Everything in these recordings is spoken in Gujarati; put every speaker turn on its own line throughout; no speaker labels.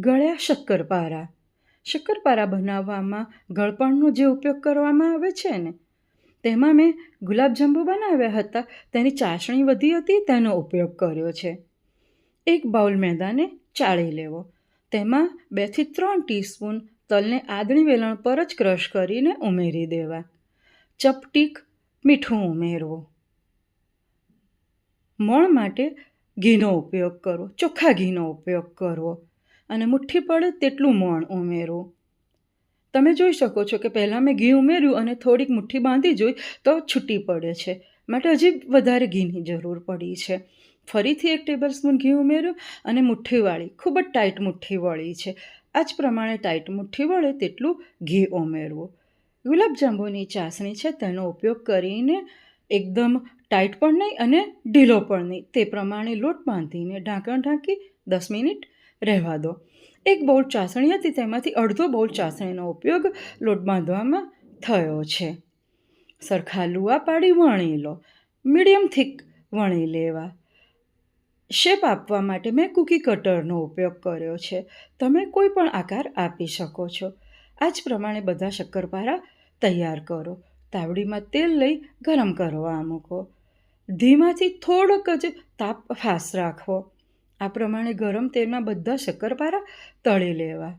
ગળ્યા શક્કરપારા. શક્કરપારા બનાવવામાં ગળપણનો જે ઉપયોગ કરવામાં આવે છે ને, તેમાં મેં ગુલાબજાંબુ બનાવ્યા હતા, તેની ચાસણી વધી હતી, તેનો ઉપયોગ કર્યો છે. એક બાઉલ મેદાને ચાળી લેવો. તેમાં બેથી ત્રણ ટીસ્પૂન તલને આદળી વેલણ પર જ ક્રશ કરીને ઉમેરી દેવા. ચપટીક મીઠું ઉમેરવું. મોણ માટે ઘીનો ઉપયોગ કરવો. ચોખ્ખા ઘીનો ઉપયોગ કરવો. અને મુઠ્ઠી પડે તેટલું મોણ ઉમેરવું તમે જોઈ શકો છો કે પહેલાં મેં ઘી ઉમેર્યું અને થોડીક મુઠ્ઠી બાંધી જોઈ તો છૂટી પડે છે. માટે હજી વધારે ઘીની જરૂર પડી છે. ફરીથી એક ટેબલ સ્પૂન ઘી ઉમેર્યું અને મુઠ્ઠીવાળી, ખૂબ જ ટાઈટ મુઠ્ઠી વળી છે. આ જ પ્રમાણે ટાઈટ મુઠ્ઠી વળે તેટલું ઘી ઉમેરવું. ગુલાબજાંબુની ચાસણી છે તેનો ઉપયોગ કરીને એકદમ ટાઈટ પણ નહીં અને ઢીલો પણ નહીં. તે પ્રમાણે લોટ બાંધીને ઢાંકણ ઢાંકી દસ મિનિટ રહેવા દો. એક બોલ ચાસણી હતી, તેમાંથી અડધો બોલ ચાસણીનો ઉપયોગ લોટ બાંધવામાં થયો છે. સરખા લુવા પાડી વણી લો. મીડિયમ થીક વણી લેવા. શેપ આપવા માટે મેં કૂકી કટરનો ઉપયોગ કર્યો છે. તમે કોઈ પણ આકાર આપી શકો છો. આ જ પ્રમાણે બધા શક્કરપારા તૈયાર કરો. તાવડીમાં તેલ લઈ ગરમ કરવા મૂકો. ધીમાથી થોડોક જ તાપ ફાસ રાખવો. આ પ્રમાણે ગરમ તેલમાં બધા શક્કરપારા તળી લેવા.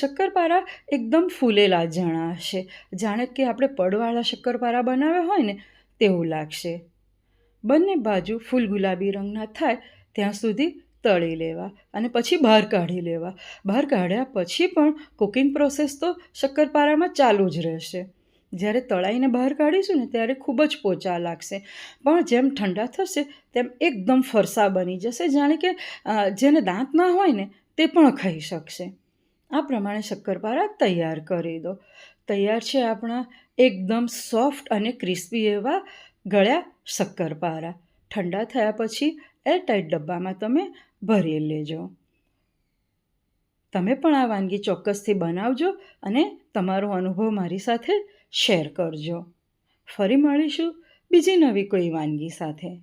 શક્કરપારા એકદમ ફૂલેલા જણાશે જાણે કે આપણે પડવાળા શક્કરપારા બનાવ્યા હોય ને તેવું લાગશે. બંને બાજુ ફૂલ ગુલાબી રંગના થાય ત્યાં સુધી તળી લેવા અને પછી બહાર કાઢી લેવા. બહાર કાઢ્યા પછી પણ કુકિંગ પ્રોસેસ તો શક્કરપારામાં ચાલુ જ રહેશે. જ્યારે તળાઈને બહાર કાઢીશું ને ત્યારે ખૂબ જ પોચા લાગશે. પણ જેમ ઠંડા થશે, તેમ એકદમ ફરસા બની જશે, જાણે કે જેને દાંત ના હોય ને, તે પણ ખાઈ શકશે. આ પ્રમાણે શક્કરપારા તૈયાર કરી દો. તૈયાર છે આપણા એકદમ સોફ્ટ અને ક્રિસ્પી એવા ગળ્યા શક્કરપારા. ઠંડા થયા પછી એરટાઈટ ડબ્બામાં તમે ભરી લેજો. તમે પણ આ વાનગી ચોક્કસથી બનાવજો અને તમારો અનુભવ મારી સાથે શેર કરજો. ફરી મળીશું બીજી નવી કોઈ વાનગી સાથે.